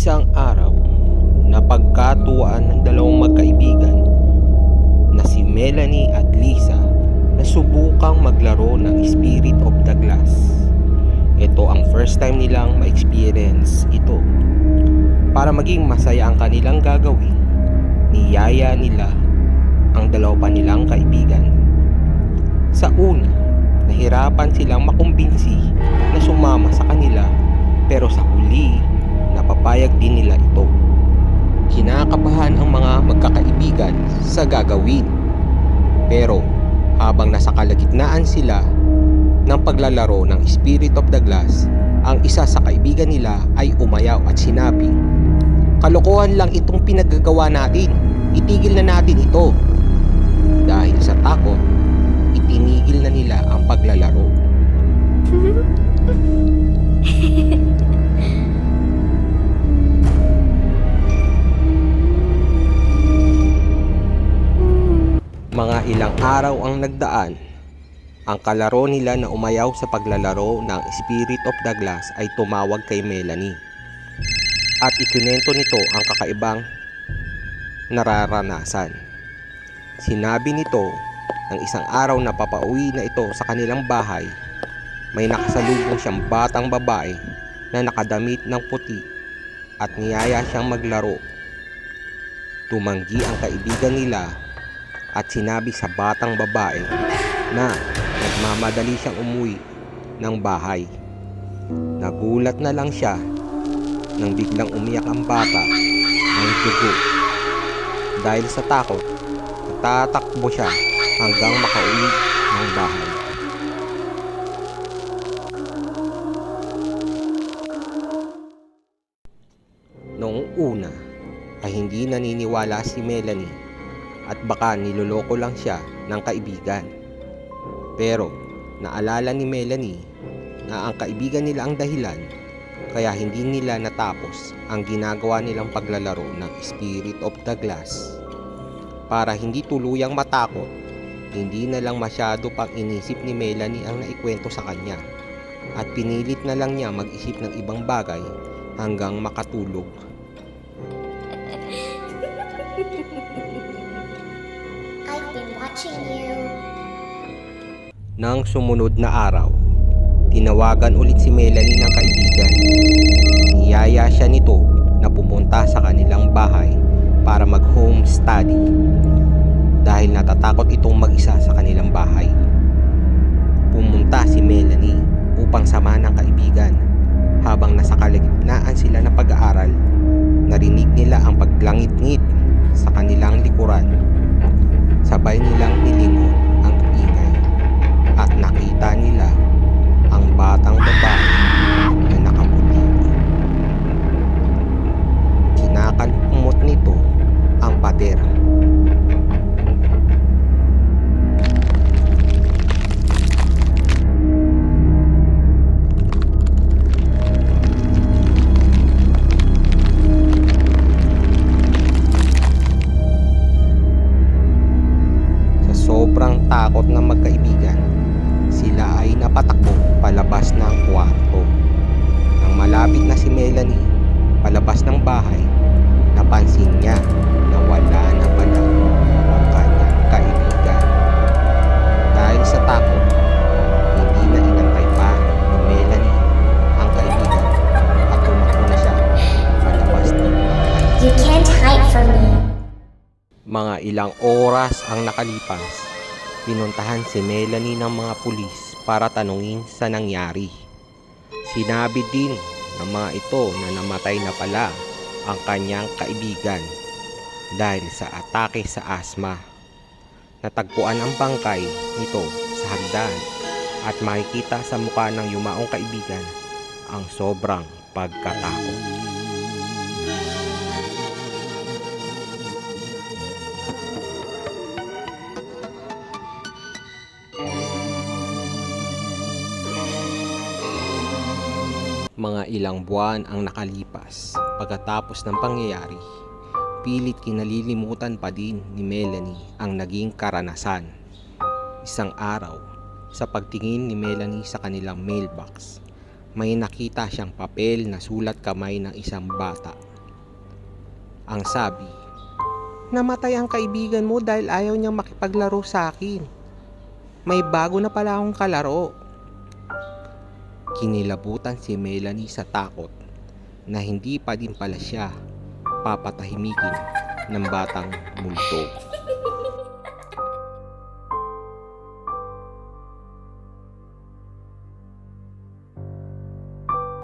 Isang araw, napagkatuwaan ng dalawang magkaibigan na si Melanie at Lisa na subukang maglaro ng Spirit of the Glass. Ito ang first time nilang ma-experience ito. Para maging masaya ang kanilang gagawin, niyaya nila ang dalawa pa nilang kaibigan. Sa una, nahirapan silang makumbinsi na sumama sa kanila pero sa huli, napapayag din nila ito. Kinakabahan ang mga magkakaibigan sa gagawin. Pero habang nasa kalagitnaan sila ng paglalaro ng Spirit of the Glass, ang isa sa kaibigan nila ay umayaw at sinabing, Kalokohan lang itong pinagagawa natin. Itigil na natin ito. Ilang araw ang nagdaan. Ang kalaro nila na umayaw sa paglalaro ng Spirit of the Glass ay tumawag kay Melanie. At ikinento nito ang kakaibang nararanasan. Sinabi nito ng isang araw na papauwi na ito sa kanilang bahay, may nakasalubong siyang batang babae na nakadamit ng puti at niyaya siyang maglaro. Tumanggi ang kaibigan nila at sinabi sa batang babae na nagmamadali siyang umuwi ng bahay. Nagulat na lang siya nang biglang umiyak ang bata ng dugo. Dahil sa takot, nagtatakbo siya hanggang makauwi ng bahay. Noong una ay hindi naniniwala si Melanie at baka niloloko lang siya ng kaibigan. Pero naalala ni Melanie na ang kaibigan nila ang dahilan kaya hindi nila natapos ang ginagawa nilang paglalaro ng Spirit of the Glass. Para hindi tuluyang matakot, hindi na lang masyado pang inisip ni Melanie ang naikwento sa kanya at pinilit na lang niya mag-isip ng ibang bagay hanggang makatulog. Watching you. Nang sumunod na araw, tinawagan ulit si Melanie ng kaibigan. Niyaya siya nito na pumunta sa kanilang bahay para mag-home study dahil natatakot itong mag-isa sa kanilang bahay. Pumunta si Melanie upang sama ng kaibigan habang nasa kalagitnaan sila ng pag-aaral. Narinig nila ang paglangit-ngit sa kanilang likuran. Sabay nilang bahay, napansin niya na wala na pala ang kanyang kaibigan. Dahil sa takot, hindi na inantay pa ni Melanie ang kaibigan at tumakbo na siya palabas ng bahay. You can't hide from me. Mga ilang oras ang nakalipas, pinuntahan si Melanie ng mga pulis para tanungin sa nangyari. Sinabi din ng mga ito na namatay na pala ang kanyang kaibigan dahil sa atake sa asma. Natagpuan ang bangkay nito sa hagdan at makikita sa mukha ng yumaong kaibigan ang sobrang pagkatakot. Mga ilang buwan ang nakalipas pagkatapos ng pangyayari. Pilit kinalilimutan pa din ni Melanie ang naging karanasan. Isang araw, sa pagtingin ni Melanie sa kanilang mailbox, may nakita siyang papel na sulat kamay ng isang bata. Ang sabi, namatay ang kaibigan mo dahil ayaw niyang makipaglaro sa akin. May bago na pala akong kalaro. Kinilabutan si Melanie sa takot na hindi pa din pala siya papatahimikin ng batang multo.